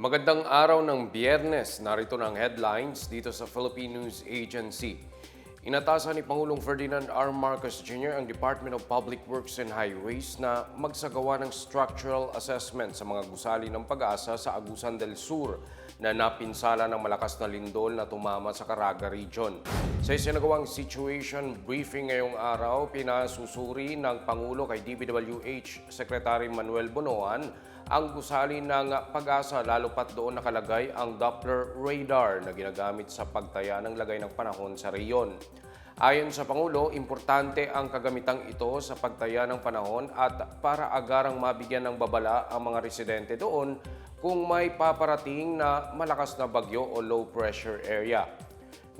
Magandang araw ng biyernes. Narito na ang headlines dito sa Philippine News Agency. Inatasan ni Pangulong Ferdinand R. Marcos Jr. ang Department of Public Works and Highways na magsagawa ng structural assessment sa mga gusali ng pag-asa sa Agusan del Sur na napinsala ng malakas na lindol na tumama sa Caraga Region. Sa isinagawang situation briefing ngayong araw, pinasusuri ng Pangulo kay DPWH Secretary Manuel Bonoan ang gusali ng pag-asa lalo pat doon nakalagay ang Doppler radar na ginagamit sa pagtaya ng lagay ng panahon sa reyon. Ayon sa Pangulo, importante ang kagamitang ito sa pagtaya ng panahon at para agarang mabigyan ng babala ang mga residente doon kung may paparating na malakas na bagyo o low pressure area.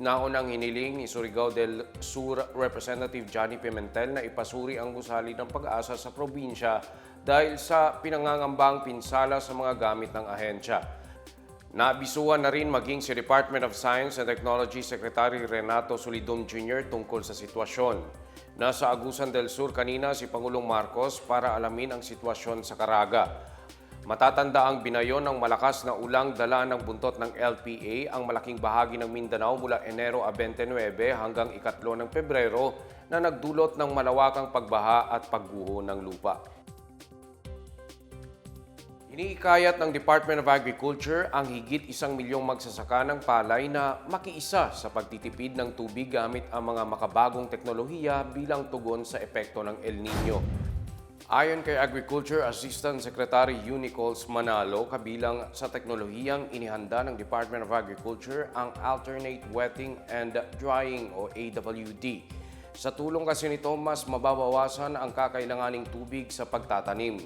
Naunang hiniling ni Surigao del Sur Representative Johnny Pimentel na ipasuri ang gusali ng pag-asa sa probinsya dahil sa pinangangambang pinsala sa mga gamit ng ahensya. Naabisuhan na rin maging si Department of Science and Technology Secretary Renato Solidum Jr. tungkol sa sitwasyon. Nasa Agusan del Sur kanina si Pangulong Marcos para alamin ang sitwasyon sa Caraga. Matatanda ang binayon ng malakas na ulang dala ng buntot ng LPA ang malaking bahagi ng Mindanao mula Enero a 29 hanggang ikatlo ng Pebrero na nagdulot ng malawakang pagbaha at pagguho ng lupa. Iniikayat ng Department of Agriculture ang higit isang milyong magsasaka ng palay na makiisa sa pagtitipid ng tubig gamit ang mga makabagong teknolohiya bilang tugon sa epekto ng El Nino. Ayon kay Agriculture Assistant Secretary Unicols Manalo, kabilang sa teknolohiyang inihanda ng Department of Agriculture ang Alternate Wetting and Drying o AWD. Sa tulong kasi nito, mas mababawasan ang kakailanganing tubig sa pagtatanim.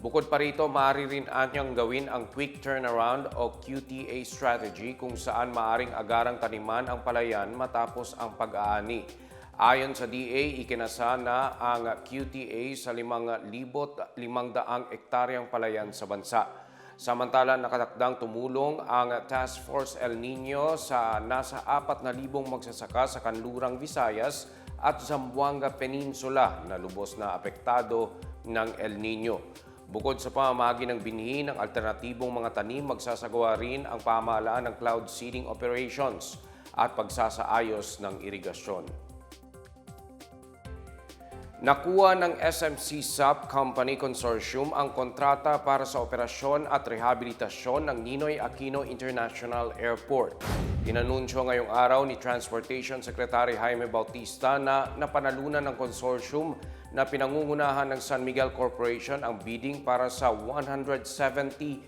Bukod pa rito, maaari rin anyang gawin ang Quick Turnaround o QTA strategy kung saan maaring agarang taniman ang palayan matapos ang pag-aani. Ayon sa DA, ikinasa na ang QTA sa 5,500 ektaryang palayan sa bansa. Samantala, nakatakdang tumulong ang Task Force El Nino sa nasa 4,000 magsasaka sa Kanlurang Visayas at Zamboanga Peninsula na lubos na apektado ng El Nino. Bukod sa pamamagi ng binhi ng alternatibong mga tanim, magsasagawa rin ang pamahalaan ng cloud seeding operations at pagsasaayos ng irigasyon. Nakuha ng SMC Sub Company Consortium ang kontrata para sa operasyon at rehabilitasyon ng Ninoy Aquino International Airport. Inanunsyo ngayong araw ni Transportation Secretary Jaime Bautista na napanalunan ng consortium na pinangungunahan ng San Miguel Corporation ang bidding para sa 170.6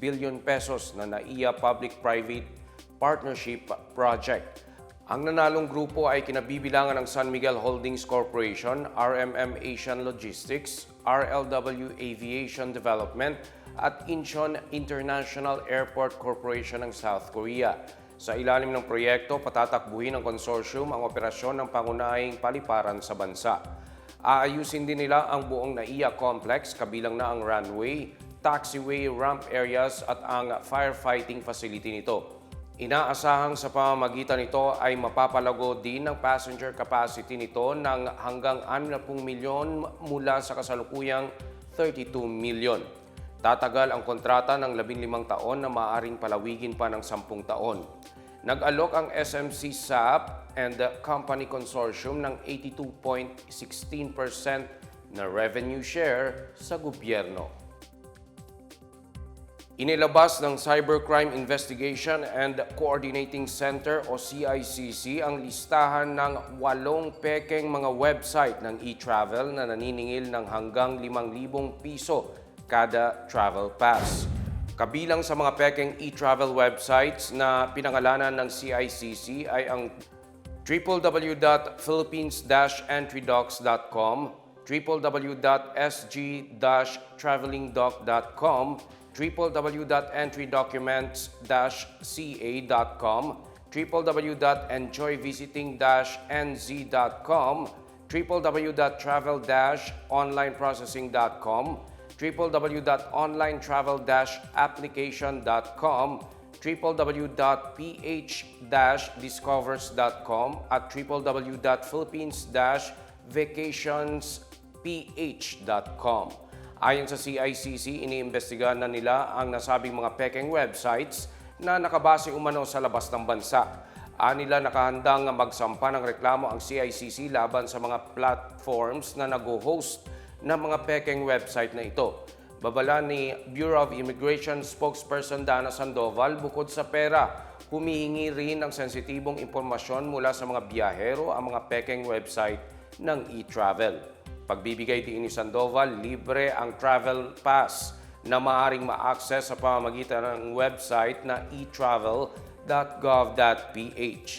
billion pesos na NAIA Public-Private Partnership Project. Ang nanalong grupo ay kinabibilangan ng San Miguel Holdings Corporation, RMM Asian Logistics, RLW Aviation Development at Incheon International Airport Corporation ng South Korea. Sa ilalim ng proyekto, patatakbuhin ng konsorsyum ang operasyon ng pangunahing paliparan sa bansa. Aayusin din nila ang buong NAIA complex, kabilang na ang runway, taxiway, ramp areas at ang firefighting facility nito. Inaasahang sa pamamagitan nito ay mapapalago din ang passenger capacity nito ng hanggang 60 milyon mula sa kasalukuyang 32 milyon. Tatagal ang kontrata ng 15 taon na maaaring palawigin pa ng 10 taon. Nag-alok ang SMC SAP and the Company Consortium ng 82.16% na revenue share sa gobyerno. Inilabas ng Cybercrime Investigation and Coordinating Center o CICC ang listahan ng walong pekeng mga website ng e-travel na naniningil ng hanggang 5,000 piso kada travel pass. Kabilang sa mga pekeng e-travel websites na pinangalanan ng CICC ay ang www.philippines-entrydocs.com, www.sg-travelingdoc.com, www.entrydocuments-ca.com, www.enjoyvisiting-nz.com, www.travel-onlineprocessing.com, www.onlinetravel-application.com, www.ph-discovers.com at www.philippines-vacationsph.com. Ayon sa CICC, iniimbestigahan na nila ang nasabing mga peking websites na nakabase umano sa labas ng bansa. Anila nakahandang magsampa ng reklamo ang CICC laban sa mga platforms na nag-host ng mga peking website na ito. Babala ni Bureau of Immigration spokesperson Dana Sandoval, bukod sa pera, humihingi rin ng sensitibong impormasyon mula sa mga biyahero ang mga peking website ng e-travel. Pagbibigay din ni Sandoval, libre ang travel pass na maaaring ma-access sa pamamagitan ng website na etravel.gov.ph.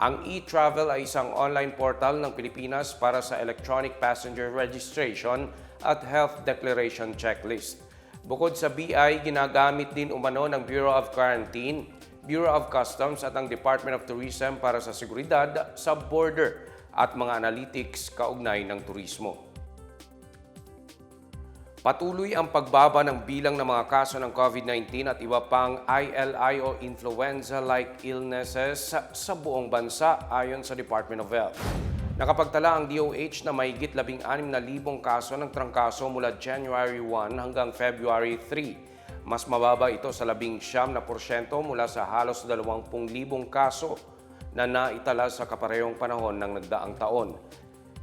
Ang e-travel ay isang online portal ng Pilipinas para sa electronic passenger registration at health declaration checklist. Bukod sa BI, ginagamit din umano ng Bureau of Quarantine, Bureau of Customs at ang Department of Tourism para sa seguridad sa border at mga analytics kaugnay ng turismo. Patuloy ang pagbaba ng bilang ng mga kaso ng COVID-19 at iba pang ILI o influenza-like illnesses sa, sa buong bansa ayon sa Department of Health. Nakapagtala ang DOH na mahigit 16,000 kaso ng trangkaso mula January 1 hanggang February 3. Mas mababa ito sa 19 na porsyento mula sa halos 20,000 kaso na naitala sa kaparehong panahon ng nagdaang taon.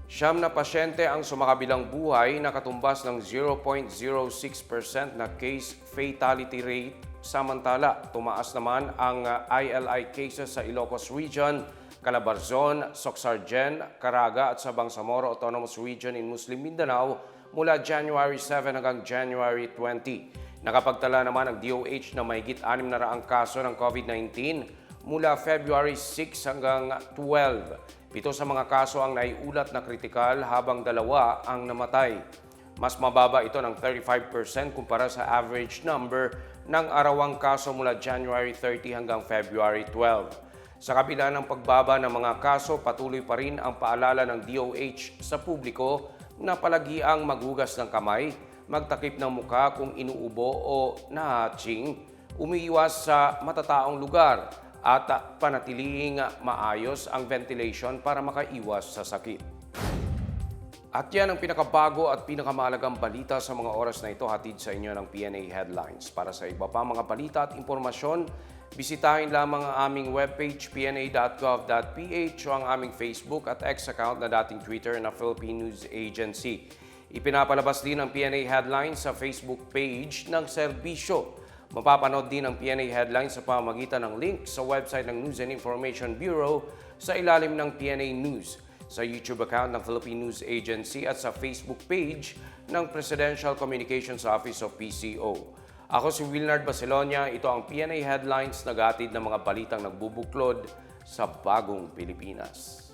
Siyam na pasyente ang sumakabilang buhay na katumbas ng 0.06% na case fatality rate. Samantala, tumaas naman ang uh, ILI cases sa Ilocos Region, Calabarzon, Soxargen, Caraga at sa Bangsamoro Autonomous Region in Muslim Mindanao mula January 7 hanggang January 20. Nakapagtala naman ang DOH na mahigit 6 na raang kaso ng COVID-19 mula February 6 hanggang 12. Pito sa mga kaso ang naiulat na kritikal habang dalawa ang namatay. Mas mababa ito ng 35% kumpara sa average number ng arawang kaso mula January 30 hanggang February 12. Sa kabila ng pagbaba ng mga kaso, patuloy pa rin ang paalala ng DOH sa publiko na palagiang maghugas ng kamay, magtakip ng muka kung inuubo o nahatsing, umiiwas sa matataong lugar at panatiling maayos ang ventilation para makaiwas sa sakit. At yan ang pinakabago at pinakamahalagang balita sa mga oras na ito hatid sa inyo ng PNA Headlines. Para sa iba pa mga balita at impormasyon, bisitahin lamang ang aming webpage pna.gov.ph o ang aming Facebook at X account na dating Twitter na Philippine News Agency. Ipinapalabas din ang PNA Headlines sa Facebook page ng serbisyo. Mapapanood din ang PNA Headlines sa pamamagitan ng link sa website ng News and Information Bureau sa ilalim ng PNA News, sa YouTube account ng Philippine News Agency at sa Facebook page ng Presidential Communications Office of PCO. Ako si Wilnard Baselonia, ito ang PNA Headlines, nagatid ng mga balitang nagbubuklod sa bagong Pilipinas.